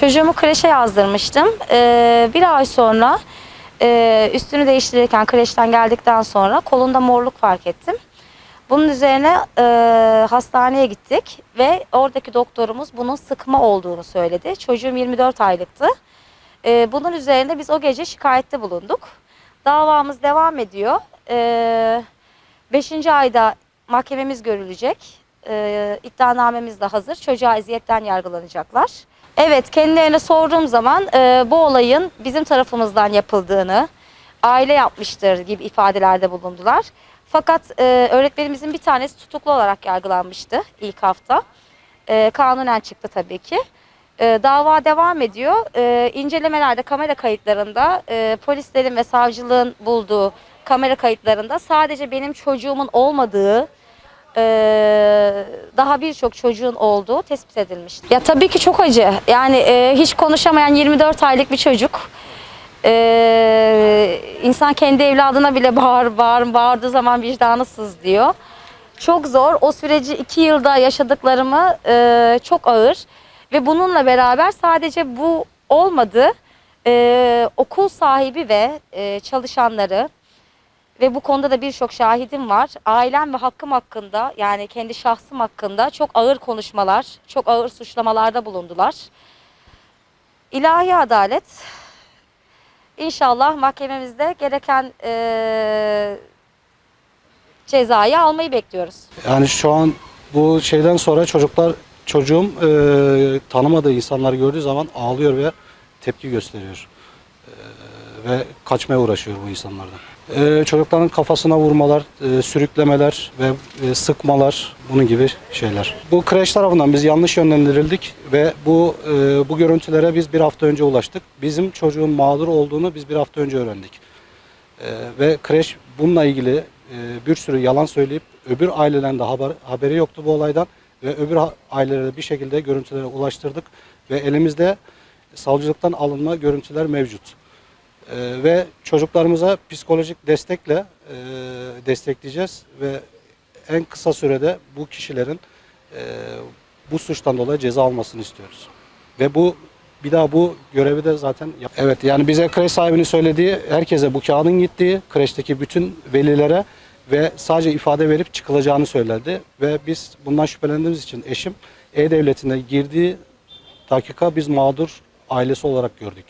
Çocuğumu kreşe yazdırmıştım. Ee, bir ay sonra e, üstünü değiştirirken kreşten geldikten sonra kolunda morluk fark ettim. Bunun üzerine e, hastaneye gittik ve oradaki doktorumuz bunun sıkma olduğunu söyledi. Çocuğum 24 aylıktı. E, bunun üzerine biz o gece şikayette bulunduk. Davamız devam ediyor. E, beşinci ayda mahkememiz görülecek. E, iddianamemiz de hazır. Çocuğa eziyetten yargılanacaklar. Evet kendilerine sorduğum zaman e, bu olayın bizim tarafımızdan yapıldığını, aile yapmıştır gibi ifadelerde bulundular. Fakat e, öğretmenimizin bir tanesi tutuklu olarak yargılanmıştı ilk hafta. E, kanunen çıktı tabii ki. E, dava devam ediyor. E, incelemelerde kamera kayıtlarında e, polislerin ve savcılığın bulduğu kamera kayıtlarında sadece benim çocuğumun olmadığı e, daha birçok çocuğun olduğu tespit edilmişti. Ya tabii ki çok acı. Yani e, hiç konuşamayan 24 aylık bir çocuk. E, insan kendi evladına bile bağır, bağır, bağırdığı zaman vicdanı sızlıyor. Çok zor. O süreci iki yılda yaşadıklarımı e, çok ağır. Ve bununla beraber sadece bu olmadı. E, okul sahibi ve e, çalışanları ve bu konuda da birçok şahidim var. Ailem ve hakkım hakkında yani kendi şahsım hakkında çok ağır konuşmalar, çok ağır suçlamalarda bulundular. İlahi adalet İnşallah mahkememizde gereken eee, cezayı almayı bekliyoruz. Yani şu an bu şeyden sonra çocuklar çocuğum e, tanımadığı insanları gördüğü zaman ağlıyor ve tepki gösteriyor. E, ve kaçmaya uğraşıyor bu insanlardan. E, çocukların kafasına vurmalar, e, sürüklemeler ve e, sıkmalar bunun gibi şeyler. Bu kreş tarafından biz yanlış yönlendirildik ve bu e, bu görüntülere biz bir hafta önce ulaştık. Bizim çocuğun mağdur olduğunu biz bir hafta önce öğrendik. Ee, ve kreş bununla ilgili bir sürü yalan söyleyip öbür ailelerin de haber, haberi yoktu bu olaydan ve öbür ailelere bir şekilde görüntülere ulaştırdık ve elimizde savcılıktan alınma görüntüler mevcut. Ee, ve çocuklarımıza psikolojik destekle e, destekleyeceğiz ve en kısa sürede bu kişilerin e, bu suçtan dolayı ceza almasını istiyoruz. Ve bu bir daha bu görevi de zaten yap- Evet yani bize kreş sahibinin söylediği herkese bu kağıdın gittiği kreşteki bütün velilere ve sadece ifade verip çıkılacağını söyledi. Ve biz bundan şüphelendiğimiz için eşim E-Devleti'ne girdiği dakika biz mağdur ailesi olarak gördük.